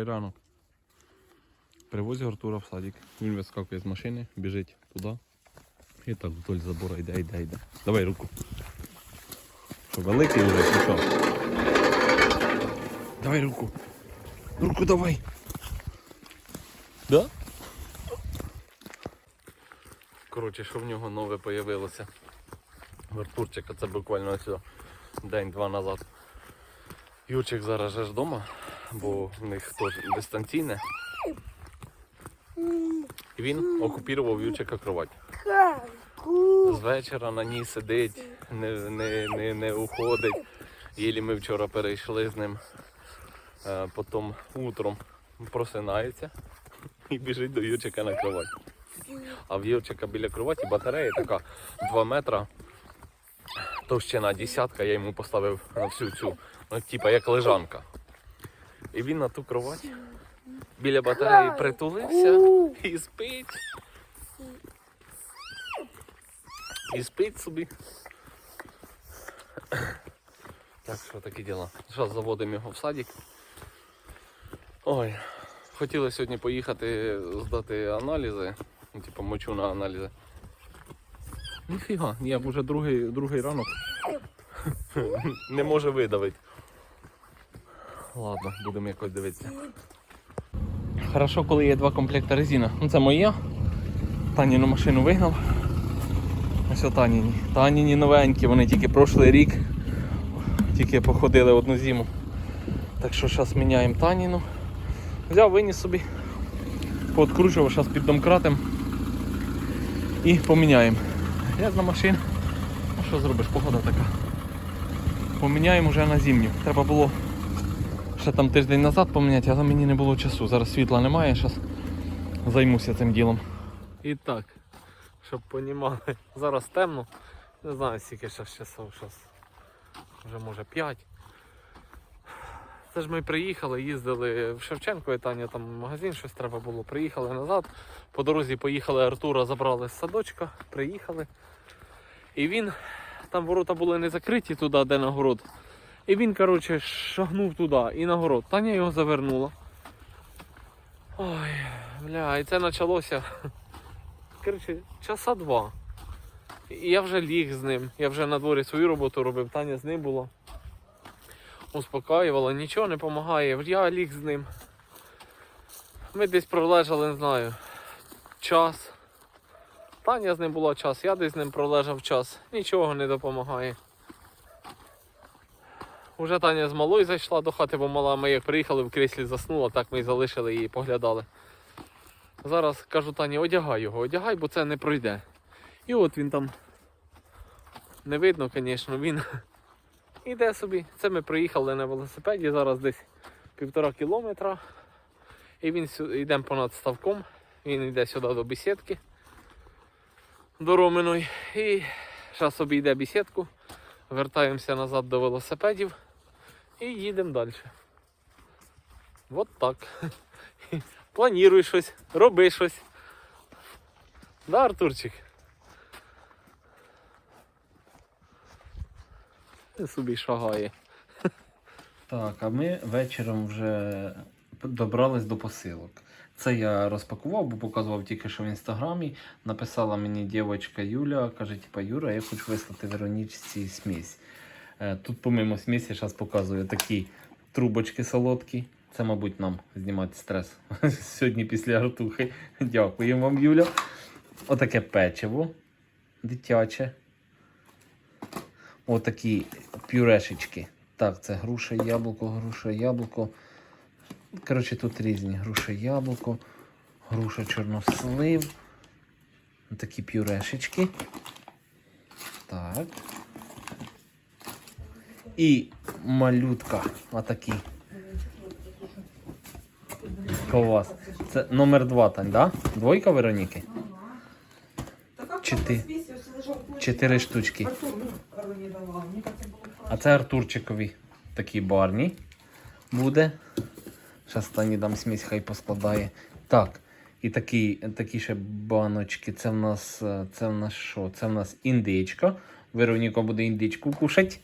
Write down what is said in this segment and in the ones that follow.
Добрий ранок. Привозю Артура в садик. Він вискакує з машини, біжить туди. І так вдоль забора йде, йде, йде. Давай руку. Що, великий вже чи? Давай руку. Руку давай. Да? Коротше, що в нього нове появилося. Артурчика це буквально ось день-два назад. Юрчик зараз же ж вдома, бо в них теж дистанційне. І він окупірував Юрчика кровать. З вечора на ній сидить, не, не, не, не уходить. Єлі ми вчора перейшли з ним. Е, Потім утром просинається і біжить до Юрчика на кровать. А в Юрчика біля кроваті батарея така 2 метра. Товщина десятка, я йому поставив на всю цю, ну, типа як лежанка. І він на ту кровать біля батареї притулився і спить. І спить собі. Так що такі діла. Зараз заводимо його в садик. Ой, хотіли сьогодні поїхати здати аналізи, ну, типу мочу на аналізи. Ніфіга, я вже другий, другий ранок не може видавити. Ладно, будемо якось дивитися. Хорошо, коли є два комплекти резина. Ну це моя. Таніну машину вигнав. Ось о Таніні. Новенькі, вони тільки прошлий рік. Тільки походили одну зиму. Так що зараз міняємо Таніну. Взяв, виніс собі. Пооткручував зараз під домкратом. І поміняємо. Грязна машина. Ну що зробиш, погода така. Поміняємо вже на зимню. Треба було ще там тиждень назад поміняти, але мені не було часу. Зараз світла немає, зараз займуся цим ділом. І так, щоб понімали, зараз темно. Не знаю скільки зараз часов, зараз вже може 5. Це ж ми приїхали, їздили в Шевченко і Таня там магазин, щось треба було. Приїхали назад. По дорозі поїхали Артура, забрали з садочка, приїхали. І він, там ворота були не закриті туди, де на город. І він, коротше, шагнув туди і на город. Таня його завернула. Ой, бля, і це почалося. Коротше, часа два. І я вже ліг з ним. Я вже на дворі свою роботу робив, Таня з ним була. Успокаювала, нічого не допомагає. Я ліг з ним. Ми десь пролежали, не знаю, час. Таня з ним була час, я десь з ним пролежав час. Нічого не допомагає. Уже Таня з малою зайшла до хати, бо мала ми як приїхали в кріслі заснула, так ми і залишили її поглядали. Зараз кажу Тані, одягай його, одягай, бо це не пройде. І от він там не видно, звісно, він іде собі. Це ми приїхали на велосипеді, зараз десь півтора кілометра. І він йдемо понад ставком. Він йде сюди до бесідки до Роминої. І зараз обійде бесідку, вертаємося назад до велосипедів і їдемо далі. От так. Плануй щось, роби щось. Да, Артурчик? Собі шагає. Так, а ми вечором вже добрались до посилок. Це я розпакував, бо показував тільки що в інстаграмі. Написала мені дівчинка Юля, каже, типа Юра, я хочу вислати Веронічці смесь. Е, Тут, помимо смісі, зараз показую такі трубочки солодкі. Це, мабуть, нам знімати стрес сьогодні після артухи. Дякую вам, Юля. Отаке печиво дитяче. Отакі пюрешечки. Так, це груша, яблуко, груша, яблуко. Коротше, тут різні груша, яблуко, груша чорнослив. Такі пюрешечки. Так. І малютка. Отакі. Ковас. Це номер два, Тань, да? Двойка Вероніки? Чотири. Чотири штучки. А це Артурчикові такі барні буде. Зараз Тані дам смісь, хай поскладає. Так. І такі, такі ще баночки. Це в нас е, це в нас що? Це в нас індичка. Вероніка буде індичку кушать.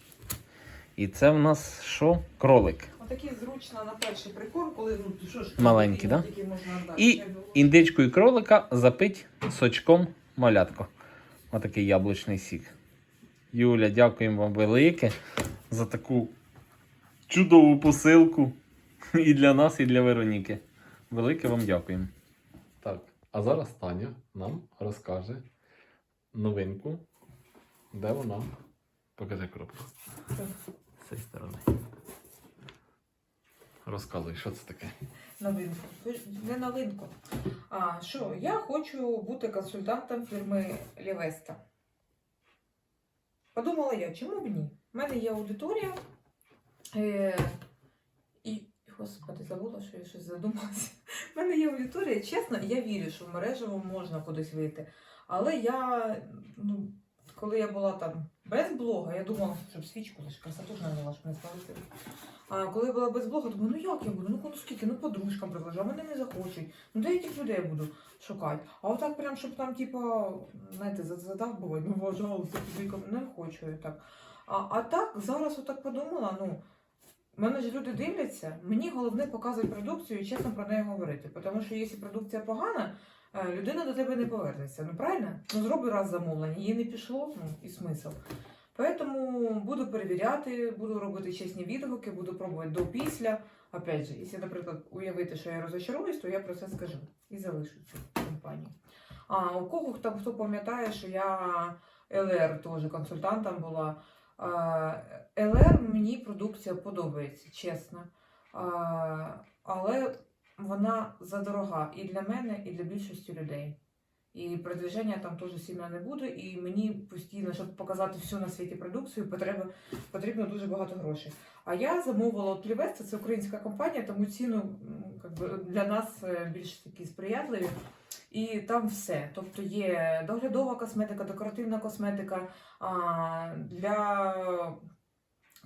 І це в нас що? Кролик. Отакі зручно на перший прикорм, коли ну що ж Маленькі, да? тільки можна дати. І Ще було. Індичку і кролика запить сочком малятко. Отакий яблучний сік. Юля, дякуємо вам велике за таку чудову посилку і для нас, і для Вероніки. Велике вам дякуємо. Так, а зараз Таня нам розкаже новинку, де вона. Покажи коробку. З цієї сторони. Розказуй, що це таке. Новинку. Не новинку. А що, я хочу бути консультантом фірми Лівеста. Подумала я, чому б ні? У мене є аудиторія. Е, і, господи, забула, що я щось задумалася. У мене є аудиторія, чесно, я вірю, що в мережево можна кудись вийти. Але я, ну, коли я була там без блога, я думала, щоб свічку лише красоту ж навела, щоб не спалити. А коли була без блога, думаю, ну як я буду? Ну, ну скільки, ну подружкам предложу, а мене не захочуть. Ну де я тих людей буду шукати? А отак прям, щоб там, типа, знаєте, задав буває, ну, пожалуйста, тобі не хочу я так. А, а так, зараз отак подумала, ну, мене ж люди дивляться, мені головне показувати продукцію і чесно про неї говорити. Тому що якщо продукція погана, людина до тебе не повернеться. Ну правильно? Ну зроби раз замовлення, їй не пішло, ну і смисл. Поэтому буду перевіряти, буду робити чесні відгуки, буду пробувати до після. Опять же, якщо, наприклад, уявити, що я розочаруюсь, то я про це скажу і залишу цю компанію. А у кого там хто пам'ятає, що я ЛР теж консультантом була. ЛР мені продукція подобається, чесно. Але вона задорога і для мене, і для більшості людей. І продвіження там теж сильно не буде. І мені постійно, щоб показати всю на світі продукцію, потреба, потрібно дуже багато грошей. А я замовила от Лівеста, це українська компанія, тому ціну м, как би, для нас е, більш такі сприятливі. І там все. Тобто є доглядова косметика, декоративна косметика а, для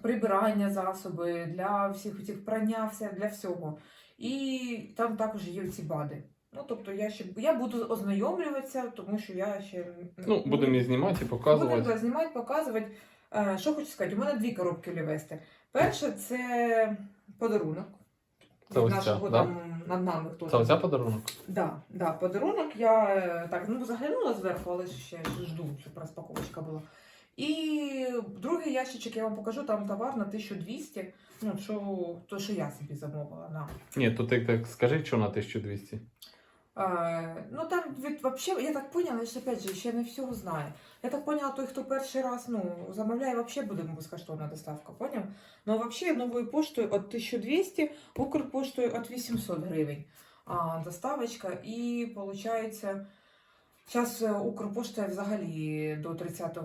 прибирання засоби, для всіх цих прання, все, для всього. І там також є ці бади. Ну, тобто я ще я буду ознайомлюватися, тому що я ще Ну, будемо її знімати і показувати. Будемо знімати, показувати. Е, Що хочу сказати, у мене дві коробки лівести. Перше це подарунок. Це Від нашого да? там над нами хто Це оця подарунок? Да, да, подарунок. Я е, так ну заглянула зверху, але ще жду, щоб розпаковочка була. І другий ящичок я вам покажу, там товар на 1200. Ну, що, то, що я собі замовила. На. Ні, то ти так скажи, що на 1200. Е, ну там від вообще, я так поняла, що опять же, ще не всього знаю. Я так поняла, той, хто перший раз ну, замовляє, вообще буде безкоштовна доставка, поняв? Ну, вообще новою поштою від 1200, Укрпоштою від 800 гривень. А, доставочка. І виходить, зараз Укрпошта взагалі до 30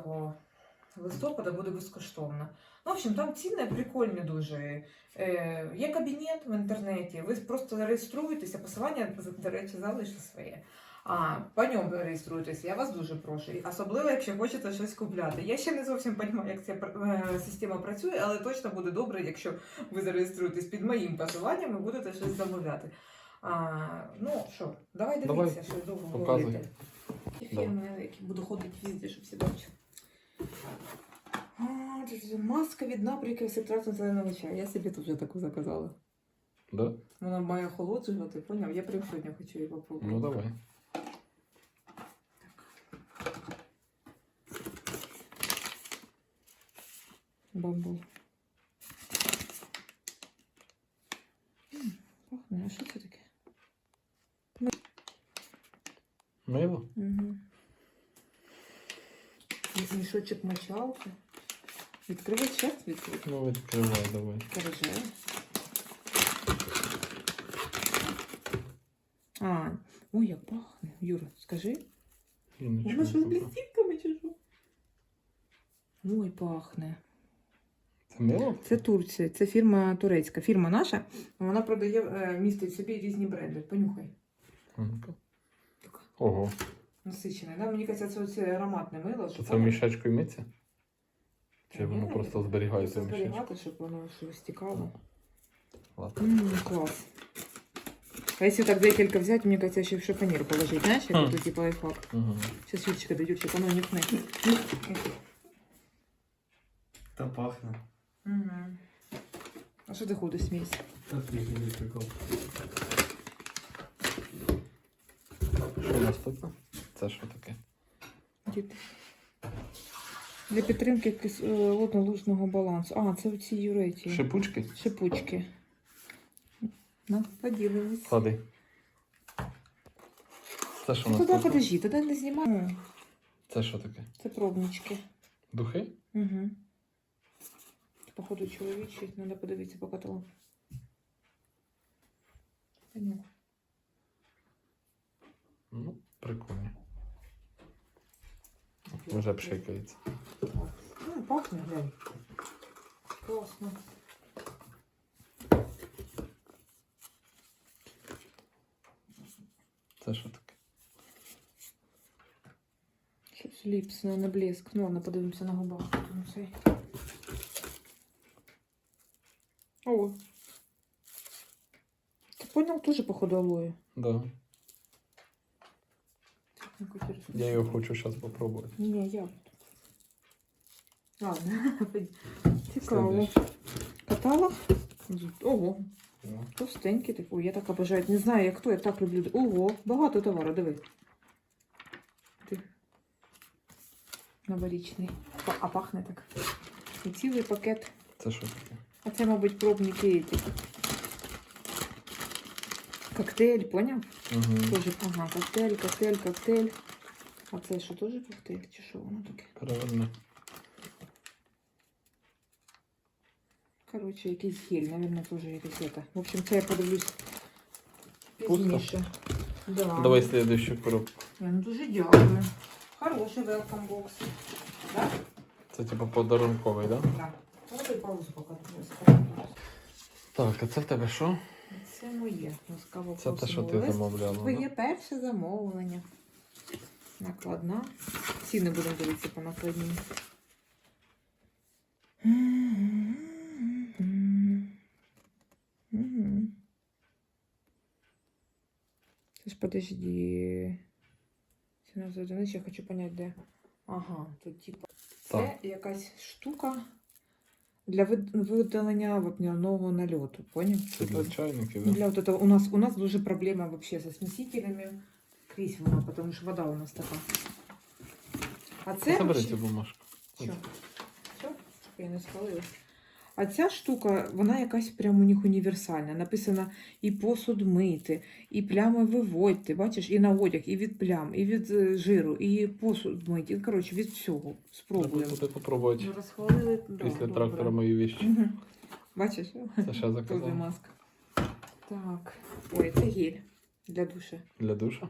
листопада буде безкоштовна. Ну, в общем, там ціни прикольні дуже. Е, є кабінет в інтернеті, ви просто реєструєтеся, посилання, до речі, залишу своє. А, по ньому реєструйтеся, я вас дуже прошу. Особливо, якщо хочете щось купляти. Я ще не зовсім розумію, як ця е, система працює, але точно буде добре, якщо ви зареєструєтесь під моїм посиланням і будете щось замовляти. А, ну що, давай Давай, що довго показуй. говорити. Давай. які буду ходити везде, щоб всі бачили. Маска від набряків ситуацію зеленого чаю. Я собі теж таку заказала. Да? Вона має охолоджувати, поняв? Я прям сьогодні хочу її попробувати. Ну давай. Бамбул. Пахне, а що це таке? Мило? Угу. Мішочок мочалки. Відкривати час відкрити. Ну відкривай, давай. Короче. А, ой, як пахне. Юра, скажи. Не що з блістінками чи що? Ой, пахне. Це? Це Турція, це фірма турецька. Фірма наша, вона продає, е, містить собі різні бренди. Понюхай. Ого. Насичена. Да? Мені кажеться, це оце ароматне мило. Щоб це в мішечку йметься? Чи воно просто зберігається в мішечку? зберігати, щоб воно щось стікало. Ладно. М, клас. А якщо так декілька взяти, мені кажеться, ще в шифонір положити. Знаєш, як Хм. тут типу лайфхак. Угу. Сейчас Юрчика дает, Юрчик, оно нюхне. Та пахне. Угу. що ти ходиш смієш? Та прикол. Що наступне? Це що таке? Діти. Для підтримки кислотно-лужного балансу. А, це ці юреті. Шипучки? Шипучки. Ну, поділились. Клади. Це що Ну, Туди наступне? подожди, тоді не знімай. Це що таке? Це пробнички. Духи? Угу. Походу чоловічий, треба подивитися по каталогу. Ну, прикольно. Вже пшикається. Ну, пахне, глянь. Класно. Це що таке? Щось ліпсне на блеск. Ну, ладно, подивимося на губах. потім цей. О. Ти понял, тоже походу алоэ. Да. Так, интересно. Я його хочу зараз попробувати. Не, я. Ладно. Цікаво. Каталог. Ого, товстенький такий. Я так обожаю. Не знаю, як хто, я так люблю. Ого, багато товару, диви. Ти. Новорічний. А пахне так. І цілий пакет. Це що таке? А це, мабуть, пробники. эти. Коктейль, поняв? Угу. Тоже, ага, коктейль, коктейль, коктейль. А це що, теж коктейль? Чи що воно таке? Переверни. Коротше, якийсь гель, наверное, теж якийсь это. В общем, це я подивлюсь пізніше. Да. Давай следующую коробку. Я, ну дуже дякую. Хороший welcome box. Да? Це типу подарунковий, да? Да. Паузу поки. Так, а це в тебе що? Це моє. Ласкаво Це те, що ти замовляла. Твоє Да? перше замовлення. Накладна. Ціни будемо дивитися по накладній. Це ж подожди. Ціна за одиницю, я хочу понять, де. Ага, тут типа. Це якась штука для вид- видалення вапняного нальоту. Поняв? Це для чайників, да? Для вот этого у нас у нас дуже проблема вообще со смесителями. Крізь вона, потому що вода у нас така. А це цю бумажку. Що? Що? Я не спалилась. А ця штука, вона якась прям у них універсальна. Написано і посуд мити, і плями виводьте, бачиш, і на одяг, і від плям, і від е, жиру, і посуд мити. Коротше, від всього. Спробуємо. Треба попробувати Ну, розхвалили. після добре. трактора мої віщі. Бачиш? Це ще заказав. маска. Так. Ой, це гель для душа. Для душа?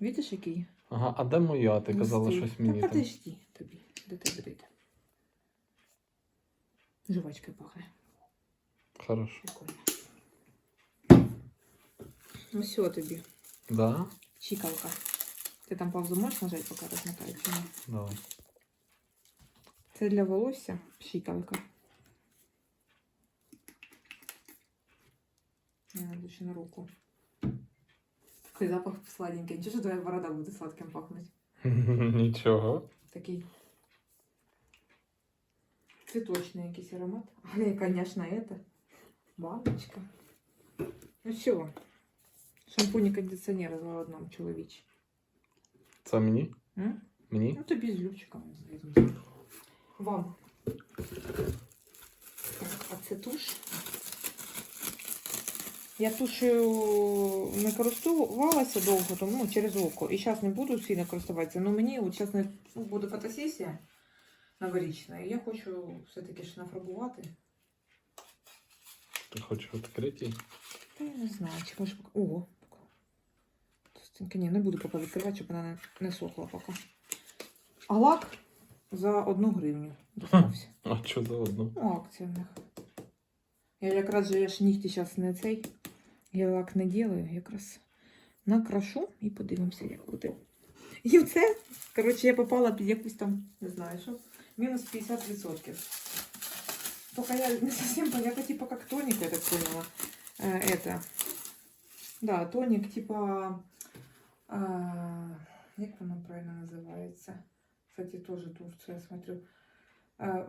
Видиш, який? Ага, а де моя? Ти казала щось мені Та подожди тобі. До тебе дойде. Жвачкою пахне. Хорошо. Прикольно. Ну все тобі. Да? Чикалка. Ти там паузу можеш нажати, поки розмотаю чи ні? Давай. Це для волосся пшикалка. Не надо ще на руку. Такий запах сладенький. Нічого, що твоя борода буде сладким пахнути. Нічого. Такий цветочный якийсь аромат. Але, конечно, это баночка. Ну що? Шампунь і кондиціонер за одному чоловічі. Це мені? М? Мені? Ну, тобі з Любчиком. Вам. Так, а це туш. Я тушею не користувалася довго, тому ну, через око. І зараз не буду сильно користуватися. Ну мені от зараз не ну, буде фотосесія новорічна. І я хочу все-таки ж нафарбувати. Ти хочеш відкрити? Та я не знаю, чи може поки. Ого. Товстенька. Ні, не буду поки відкривати, щоб вона не, не сохла поки. А лак за одну гривню достався. А що за одну? Ну, акція в них. Я якраз же я ж нігті зараз не цей. Я лак не ділаю, якраз накрашу і подивимося, як буде. І це, коротше, я попала під якусь там, не знаю, що, мінус 50%. Только я не совсем поняла, это типа как тоник, я так поняла. Э, это. Да, тоник типа... А, як воно правильно називається? Кстати, тоже Турция, я смотрю. Е,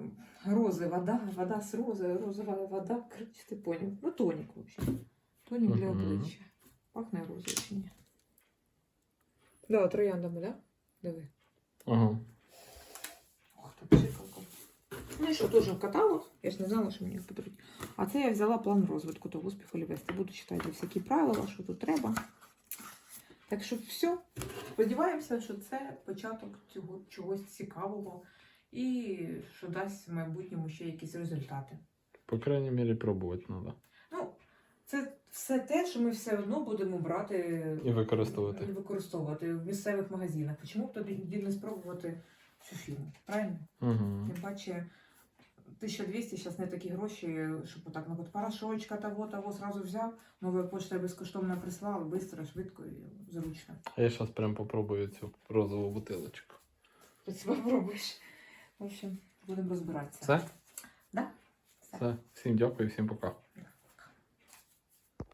Рози, вода, вода з рози, розова вода, коротше, ти поняв. Ну, тонік, в общем. Тонік для Мгм. обличчя. Пахне розою чи ні? Да, трояндами, да? Диви. Ага. Ну і що, теж каталог. Я ж не знала, що мені потрібно. А це я взяла план розвитку того успіху Лівести. Буду читати всякі правила, що тут треба. Так що все. Сподіваємося, що це початок цього чогось цікавого і що дасть в майбутньому ще якісь результати. По крайній мірі, пробувати треба. Ну, це все те, що ми все одно будемо брати І використовувати. і використовувати в місцевих магазинах. Чому б тоді не спробувати цю фірму? Правильно? Угу. Тим паче 1200 зараз не такі гроші, щоб отак ну, от порошочка того, того зразу взяв. Нова почта безкоштовно прислала, швидко, швидко і зручно. А я зараз прям попробую цю розову бутилочку. Ти пробуєш. В общем, будемо розбиратися. Все? Да? Все. Всім дякую, всім пока.